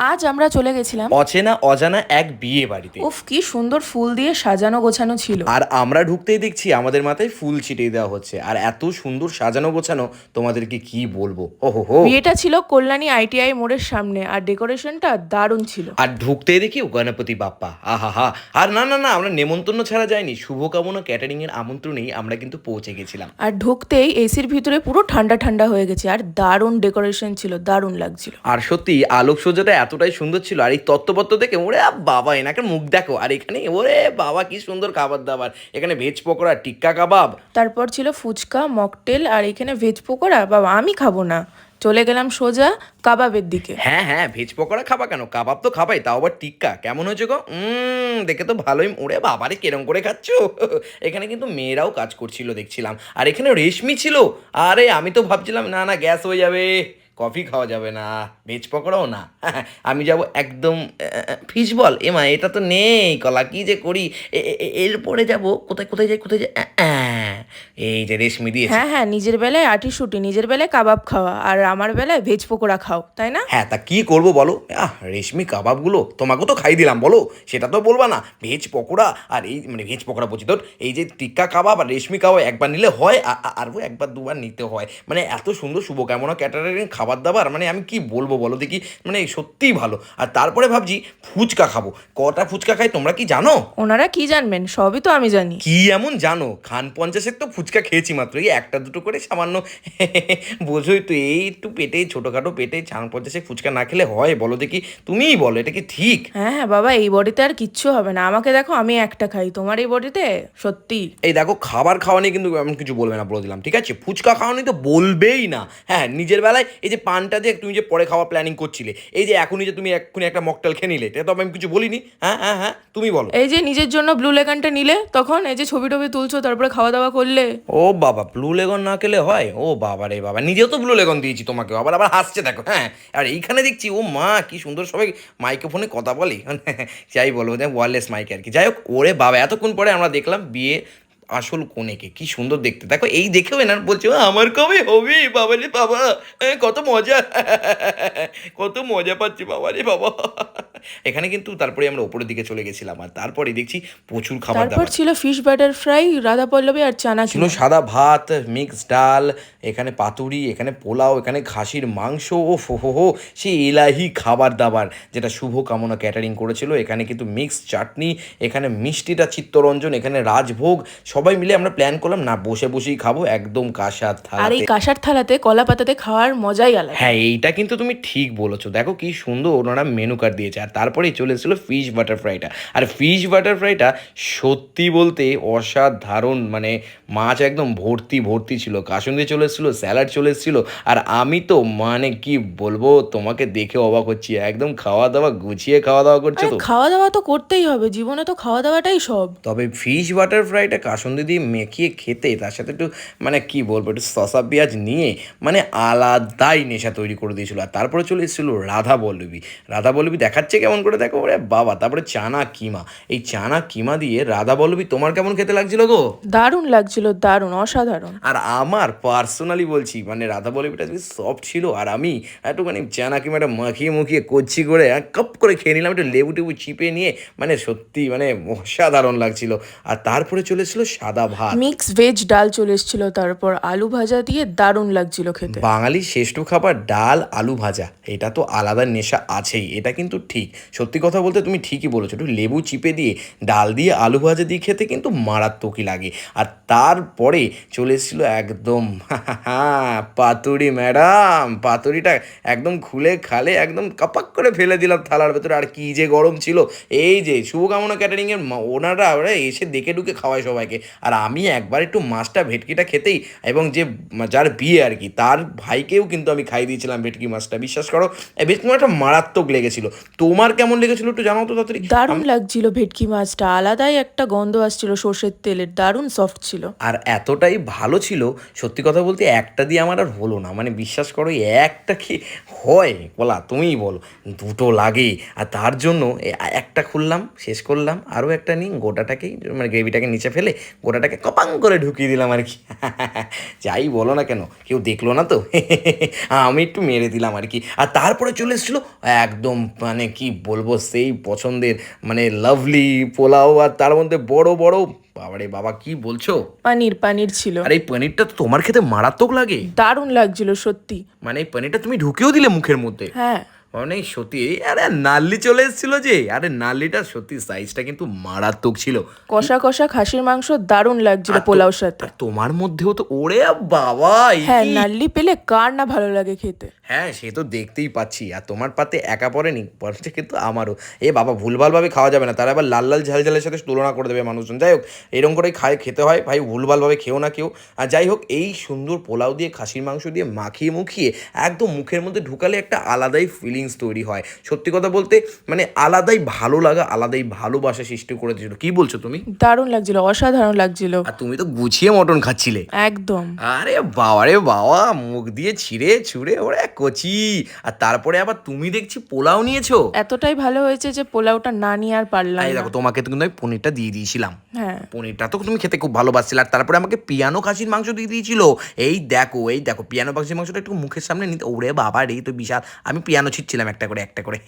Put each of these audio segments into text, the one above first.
আজ আমরা চলে গেছিলাম অচেনা অজানা এক বিয়ে বাড়িতে। উফ কি সুন্দর ফুল দিয়ে সাজানো গোছানো ছিল। আর আমরা ঢুকতেই দেখছি আমাদের মাথায় ফুল ছিটিয়ে দেওয়া হচ্ছে। আর এত সুন্দর সাজানো গোছানো তোমাদেরকে কি বলব? ওহো হো বিয়েটা ছিল কল্যাণী আইটিআই মোড়ের সামনে আর ডেকোরেশনটা দারুণ ছিল। আর ঢুকতেই দেখি গণপতি বাপ্পা। আহা হা। আর না না না আমরা নেমন্তন্ন ছাড়া যাইনি। শুভকামনা ক্যাটারিং এর আমন্ত্রণেই আমরা কিন্তু পৌঁছে গেছিলাম। আর ঢুকতেই এসির ভিতরে পুরো ঠান্ডা ঠান্ডা হয়ে গেছে। আর দারুণ ডেকোরেশন ছিল দারুণ লাগছিল। আর সত্যি আলোকসজ্জাটা এতটাই সুন্দর ছিল আর এই তত্ত্বপত্র দেখে ওরে বাবা এনাকে মুখ দেখো। আর এখানে ওরে বাবা কি সুন্দর খাবার দাবার এখানে ভেজ পকোড়া টিক্কা কাবাব। তারপর ছিল ফুচকা মকটেল আর এখানে ভেজ পকোড়া বাবা আমি খাব না। চলে গেলাম সোজা কাবাবের দিকে। হ্যাঁ হ্যাঁ ভেজ পকোড়া খাবা কেন? কাবাব তো খাবাই তাও আবার টিক্কা। কেমন হয়েছে গো? উম, দেখে তো ভালোই। ওরে বাবারে কেরম করে খাচ্ছ? এখানে কিন্তু মেয়েরাও কাজ করছিল দেখছিলাম। আর এখানে রেশমি ছিল। আরে আমি তো ভাবছিলাম না না গ্যাস হয়ে যাবে। কফি খাওয়া যাবে না ভেজ পকোড়াও না। আমি যাব একদম ফিশ বল এমা, এটা তো নেই, কলা কি যে করি? এরপরে যাব, কোথায় কোথায় যাই কোথায় যাই? এই যে রেশমি দিয়েছে। হ্যাঁ হ্যাঁ নিজের বেলায় আটি শুটি নিজের বেলায় কাবাব খাওয়া আর আমার বেলায় ভেজ পকোড়া খাও তাই না? হ্যাঁ তা কি করব বলো? আহ রেশমি কাবাবগুলো তোমাকেও তো খাই দিলাম বলো? সেটা তো বলবা না। ভেজ পকোড়া আর এই মানে ভেজ পকোড়া বলছি তোর এই যে টিক্কা কাবাব আর রেশমি কাবাব একবার নিলে হয় আ- আ- আরও একবার দুবার নিতে হয়। মানে এত সুন্দর শুভকামনা ক্যাটারিং খাবার দাবার মানে আমি কি বলব বলো দেখি মানে সত্যিই ভালো। আর তারপরে ভাবছি ফুচকা খাব। কটা ফুচকা খাই তোমরা কি জানো? ওনারা কি জানবেন? সবই তো আমি জানি। কি এমন জানো? খান পঞ্চাশের তো ফুচকা খেয়েছি মাত্র। এই একটা দুটো করে সামান্য বোঝোই তো এই একটু পেটে ছোটোখাটো পেটে খান পঞ্চাশে ফুচকা না খেলে হয় বলো দেখি। তুমিই বলো এটা কি ঠিক? হ্যাঁ হ্যাঁ বাবা এই বডিতে আর কিচ্ছু হবে না। আমাকে দেখো আমি একটা খাই। তোমার এই বডিতে? সত্যি। এই দেখো খাবার খাওয়া নিয়ে কিন্তু এমন কিছু বলবে না বলে দিলাম ঠিক আছে? ফুচকা খাওয়া নিয়ে তো বলবেই না। হ্যাঁ নিজের বেলায় এই যে পানটা যে তুমি যে পরে খাওয়া প্ল্যানিং করছিলে এই যে এখনই যে তুমি এক্ষুনি একটা মকটেল খেয়ে নিলে এটা তো আমি কিছু বলিনি। হ্যাঁ হ্যাঁ হ্যাঁ তুমি বলো। এই যে নিজের জন্য ব্লু লেগানটা নিলে তখন এই যে ছবি টবি তুলছো তারপরে খাওয়া দাওয়া করলে ও বাবা ব্লু লেগন না খেলে হয়? ও বাবা রে বাবা, নিজেও তো ব্লু লেগন দিয়েছি তোমাকে আবার আবার হাসছে দেখো হ্যাঁ। আর এইখানে দেখছি, ও মা, কি সুন্দর সবাই মাইক্রোফোনে কথা বলে। যাই বলো ওয়ারলেস মাইক আর কি। যাই হোক, ওরে বাবা, এতক্ষণ পরে আমরা দেখলাম বিয়ে আসল কোনেকে কি সুন্দর দেখতে। দেখো এই দেখেও এনার বলছে "ও, আমার কবে হবে? বাবা রে বাবা এ, কত মজা কত মজা পাচ্ছি বাবা রে বাবা। এখানে কিন্তু তারপরে আমরা ওপরের দিকে চলে গেছিলাম আর তারপরে দেখছি প্রচুর খাবার তারপর ছিল fish butter fry Radha Pallavi আর চানা ছিল সাদা ভাত মিক্স ডাল এখানে পাতুরি এখানে পোলাও এখানে খাসির মাংস ও ফো হো সেই এলাহি খাবার দাবার যেটা শুভ কামনা ক্যাটারিং করেছিল। এখানে কিন্তু মিক্স চাটনি এখানে মিষ্টিটা চিত্তরঞ্জন এখানে রাজভোগ সবাই মিলে আমরা প্ল্যান করলাম না বসে বসেই খাব একদম কাঁসার থালা আর এই কাঁসার থালাতে কলা পাতাতে খাওয়ার মজাই আলাদা। হ্যাঁ এইটা কিন্তু তুমি ঠিক বলেছ। দেখো কি সুন্দর ওনারা মেনু কার্ড দিয়েছে। আর তারপরেই চলে এসেছিল ফিশ বাটারফ্রাইটা আর ফিশ বাটারফ্রাইটা সত্যি বলতে অসাধারণ মানে মাছ একদম ভর্তি ভর্তি ছিল। কাসুন্দি চলে এসেছিল স্যালাড চলে এসেছিল। আর আমি তো মানে কি বলব তোমাকে দেখে অবাক হচ্ছি। একদম খাওয়া দাওয়া গুছিয়ে খাওয়া দাওয়া করছ তো। খাওয়া দাওয়া তো করতেই হবে। জীবনে তো খাওয়া দাওয়াটাই সব। তবে ফিশ বাটার ফ্রাইটা কাসুন্দি দিয়ে মেখিয়ে খেতে তার সাথে একটু মানে কি বলব একটু শসা পেঁয়াজ নিয়ে মানে আলাদাই নেশা তৈরি করে দিয়েছিল। আর তারপরে চলে এসেছিল রাধা বল্লবী রাধা বল্লবী দেখাচ্ছে কেমন করে? দেখো ওরে বাবা তারপরে চানা কিমা। এই চানা কিমা দিয়ে রাধা বল্লবী তোমার কেমন খেতে লাগছিল গো? দারুণ লাগছিল দারুণ অসাধারণ। আর আমার পার্সোনালি বলছি মানে রাধা বল্লবীটা যদি সফট ছিল আর আমি একটুখানি চানা কিমাটা মাখিয়ে মুখিয়ে করছি করে এক কাপ করে খেয়ে নিলাম একটু লেবু টেবু চিপে নিয়ে মানে সত্যি মানে অসাধারণ লাগছিল। আর তারপরে চলেছিল সাদা ভাত। মিক্স ভেজ ডাল চলে এসেছিল তারপর আলু ভাজা দিয়ে দারুণ লাগছিল খেতে। বাঙালির শ্রেষ্ঠ খাবার ডাল আলু ভাজা এটা তো আলাদা নেশা আছেই এটা কিন্তু ঠিক। সত্যি কথা বলতে তুমি ঠিকই বলেছ একটু লেবু চিপে দিয়ে ডাল দিয়ে আলু ভাজা দিয়ে খেতে কিন্তু মারাত্মকই লাগে। আর তারপরে চলে এসেছিল একদম পাতুরি ম্যাডাম পাতুরিটা একদম খুলে খালে একদম কাপাক করে ফেলে দিলাম থালার ভেতরে আর কি যে গরম ছিল। এই যে শুভকামনা ক্যাটারিংয়ের ওনারা ওরা এসে দেখে ঢুকে খাওয়ায় সবাইকে। আর আমি একবার একটু মাছটা ভেটকিটা খেতেই এবং যে যার বিয়ে আর কি তার ভাইকেও কিন্তু আমি খাই দিয়েছিলাম ভেটকি মাছটা বিশ্বাস করো? এই ভেটকি মাছটা মারাত্মক লেগেছিল। তোমার তোমার কেমন লেগেছিল একটু জানাও তো তাড়াতাড়ি। দারুণ লাগছিল ভেটকি মাছটা আলাদাই একটা গন্ধ আসছিল সর্ষের তেলের দারুণ সফট ছিল। আর এতটাই ভালো ছিল সত্যি কথা বলতে একটা দিয়ে আমার আর হলো না মানে বিশ্বাস করো একটা কি হয়? বলা তুমিই বলো দুটো লাগে। আর তার জন্য একটা খুললাম শেষ করলাম আরও একটা নিই গোটাটাকেই মানে গ্রেভিটাকে নিচে ফেলে গোটাটাকে কপাং করে ঢুকিয়ে দিলাম আর কি। যাই বলো না কেন কেউ দেখল না তো? আমি একটু মেরে দিলাম আর কি। আর তারপরে চলে এসেছিল একদম মানে কি বলব সেই পছন্দের মানে লাভলি পোলাও আর তার মধ্যে বড় বড় বাবারে বাবা কি বলছো? পানির পানির ছিল। আর এই পনিরটা তো তোমার খেতে মারাত্মক লাগে। দারুণ লাগছিল সত্যি। মানে এই পনিরটা তুমি ঢুকেও দিলে মুখের মধ্যে। হ্যাঁ। মানে সত্যি আরে নাল্লি চলে এসেছিল যে আরে নাল্লিটা সত্যি সাইজটা কিন্তু মারাত্মক ছিল। কষা কষা খাসির মাংস দারুণ লাগছিল পোলাওর সাথে। তোমার মধ্যেও তো ওরে বাবা হ্যাঁ? নাল্লি পেলে কার না ভালো লাগে খেতে? হ্যাঁ সে তো দেখতেই পাচ্ছি আর তোমার পাতে একা পড়েনি পড়ছে কিন্তু আমারও। এ বাবা ভুলভালভাবে খাওয়া যাবে না তারা আবার লাল লাল ঝাল ঝালের সাথে তুলনা করে দেবে মানুষজন। যাই হোক এরকম করেই খায় খেতে হয় ভাই ভুলভালভাবে খেও না কেউ। আর যাই হোক এই সুন্দর পোলাও দিয়ে খাসির মাংস দিয়ে মাখিয়ে মুখিয়ে একদম মুখের মধ্যে ঢুকালে একটা আলাদাই ফিলিংস তৈরি হয়। সত্যি কথা বলতে মানে আলাদাই ভালো লাগা আলাদাই ভালোবাসা সৃষ্টি করে দিয়েছিল। কি বলছো তুমি? দারুণ লাগছিল অসাধারণ লাগছিল। আর তুমি তো গুছিয়ে মটন খাচ্ছিলে। একদম। আরে বাবা রে বাবা মুখ দিয়ে ছিঁড়ে ছুঁড়ে ওরে কচি। আর তারপরে আবার তুমি দেখছি পোলাও নিয়েছো। এতটাই ভালো হয়েছে যে পোলাওটা না নিয়ে আর পারলাম এই দেখো তোমাকে তো কিন্তু আমি পনিরটা দিয়ে দিয়েছিলাম। হ্যাঁ। পনিরটা তো তুমি খেতে খুব ভালোবাসছিলে। আর তারপরে আমাকে পিয়ানো খাসির মাংস দিয়ে দিয়েছিল। এই দেখো এই দেখো পিয়ানো খাসির মাংসটা একটু মুখের সামনে নিতে ওরে বাবা রে তো বিশাল। আমি পিয়ানো ছিটছিলাম একটা করে একটা করে।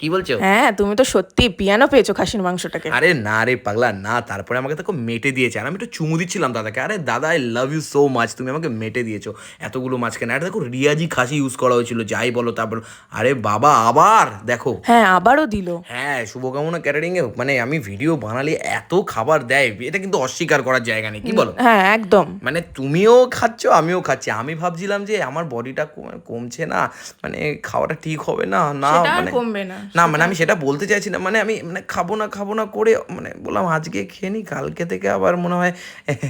কি বলছো? হ্যাঁ তুমি তো সত্যি পিয়ানো পেয়েছ খাসির মাংসটাকে। আরে না রে পাগলা না তারপরে আমাকে দেখো মেটে দিয়েছে। আর আমি একটু চুমু দিচ্ছিলাম দাদাকে। আরে দাদা I love you so much তুমি আমাকে মেটে দিয়েছ। এতগুলো মাঝখানে আর দেখো রিয়াজি খাসি ইউজ করা হয়েছিল যাই বলো তারপর আরে বাবা আবার দেখো। হ্যাঁ আবারও দিল। হ্যাঁ শুভকামনা ক্যাটারিংয়ে মানে আমি ভিডিও বানালে এত খাবার দেয় এটা কিন্তু অস্বীকার করার জায়গা নেই কি বলো? হ্যাঁ একদম। মানে তুমিও খাচ্ছ আমিও খাচ্ছি। আমি ভাবছিলাম যে আমার বডিটা কমছে না মানে খাওয়াটা ঠিক হবে না না মানে কমবে না না মানে আমি সেটা বলতে চাইছি না মানে আমি মানে খাব না খাব না করে মানে বললাম আজকে খেয়ে নি কালকে থেকে আবার মনে হয়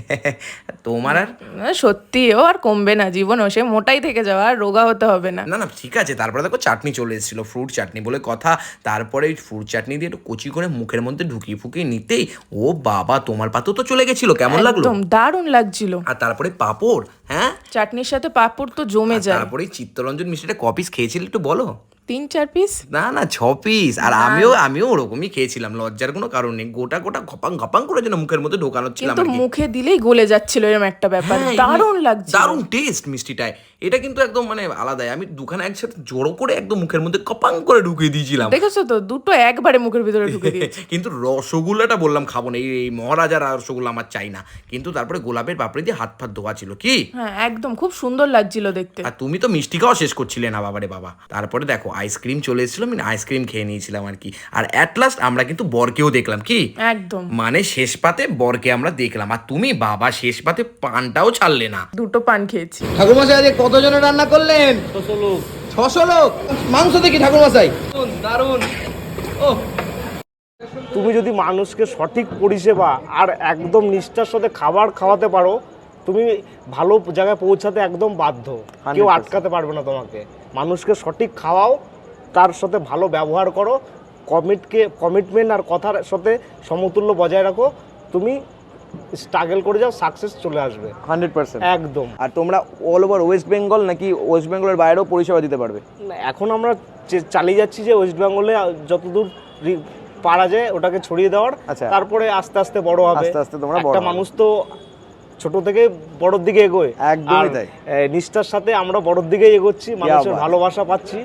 তোমার আর সত্যি ও আর কমবে না জীবনও সে মোটাই থেকে যাওয়া আর রোগা হতে হবে না। না না ঠিক আছে তারপরে দেখো চাটনি চলে এসেছিল ফ্রুট চাটনি বলে কথা তারপরে ফ্রুট চাটনি দিয়ে একটু কচি করে মুখের মধ্যে ঢুকিয়ে ফুকিয়ে নিতেই ও বাবা তোমার পাতেও তো চলে গেছিল কেমন লাগল? একদম দারুণ লাগছিল। আর তারপরে পাপড় হ্যাঁ? চাটনির সাথে পাঁপড় তো জমে যায়। তারপরে চিত্তরঞ্জন মিষ্টিটা কপিস খেয়েছিল একটু বলো? তিন চার পিস না না ছ পিস আর আমিও আমিও ওরকমই খেয়েছিলাম লজ্জার কোনো কারণ নেই। গোটা গোটা ঘপাং ঘপাং করে যেন মুখের মধ্যে ঢোকানো ছিলাম কিন্তু মুখে দিলেই গলে যাচ্ছিল এরকম একটা ব্যাপার। হ্যাঁ, দারুণ লাগছে দারুণ টেস্ট মিষ্টিটায়। এটা কিন্তু একদম মানে আলাদাই। আমি দুখানে একসাথে জোড়ো করে একদম মুখের মধ্যে কপাং করে ঢুকিয়ে দিয়েছিলাম। দেখেছ তো? দুটো একবারে মুখের ভিতরে ঢুকে দিয়ে কিন্তু রসগোল্লাটা বললাম খাব না। এই এই মহারাজার রসগোল্লা আমার চাই না। কিন্তু তারপরে গোলাপের পাপড়ি দিয়ে হাত ফাত ধোয়া ছিল কি? হ্যাঁ একদম। খুব সুন্দর লাগছিল দেখতে। আর তুমি তো মিষ্টি খাওয়া শেষ করছিলে না বাবারে বাবা। তারপরে দেখো আইসক্রিম চলে এসেছিল আমি আইসক্রিম খেয়ে নিয়েছিলাম আর কি। আর অ্যাট লাস্ট আমরা কিন্তু বরকেও দেখলাম কি? একদম। মানে শেষ পাতে বরকে আমরা দেখলাম। আর তুমি বাবা শেষ পাতে পানটাও ছাড়লে না। দুটো পান খেয়েছি। ঠাকুরমশাই আজকে কতজনের রান্না করলেন? ছশো লোক। মাংস দেখি ঠাকুরমশাই। তুমি যদি মানুষকে সঠিক পরিষেবা আর একদম নিষ্ঠার সাথে খাবার খাওয়াতে পারো তুমি ভালো জায়গায় পৌঁছাতে একদম বাধ্য। কেউ আটকাতে পারবে না তোমাকে। মানুষকে সঠিক খাওয়াও তার সাথে ভালো ব্যবহার করো কমিটকে কমিটমেন্ট আর কথার সাথে সমতুল্য বজায় রাখো। তুমি স্ট্রাগল করে যাও সাকসেস চলে আসবে। Hundred percent. একদম। আর তোমরা অল ওভার ওয়েস্ট বেঙ্গল নাকি ওয়েস্ট বেঙ্গলের বাইরেও পরিষেবা দিতে পারবে? এখন আমরা চালিয়ে যাচ্ছি যে ওয়েস্ট বেঙ্গলে যতদূর পারা যায় ওটাকে ছড়িয়ে দেওয়ার। আচ্ছা। তারপরে আস্তে আস্তে বড় হবে। আস্তে আস্তে তোমরা একটা মানুষ তো ছোট থেকে বড়র দিকে এগোয়। একদমই তাই। নিষ্ঠার সাথে আমরা বড়র দিকে এগোচ্ছি মানুষের ভালোবাসা পাচ্ছি।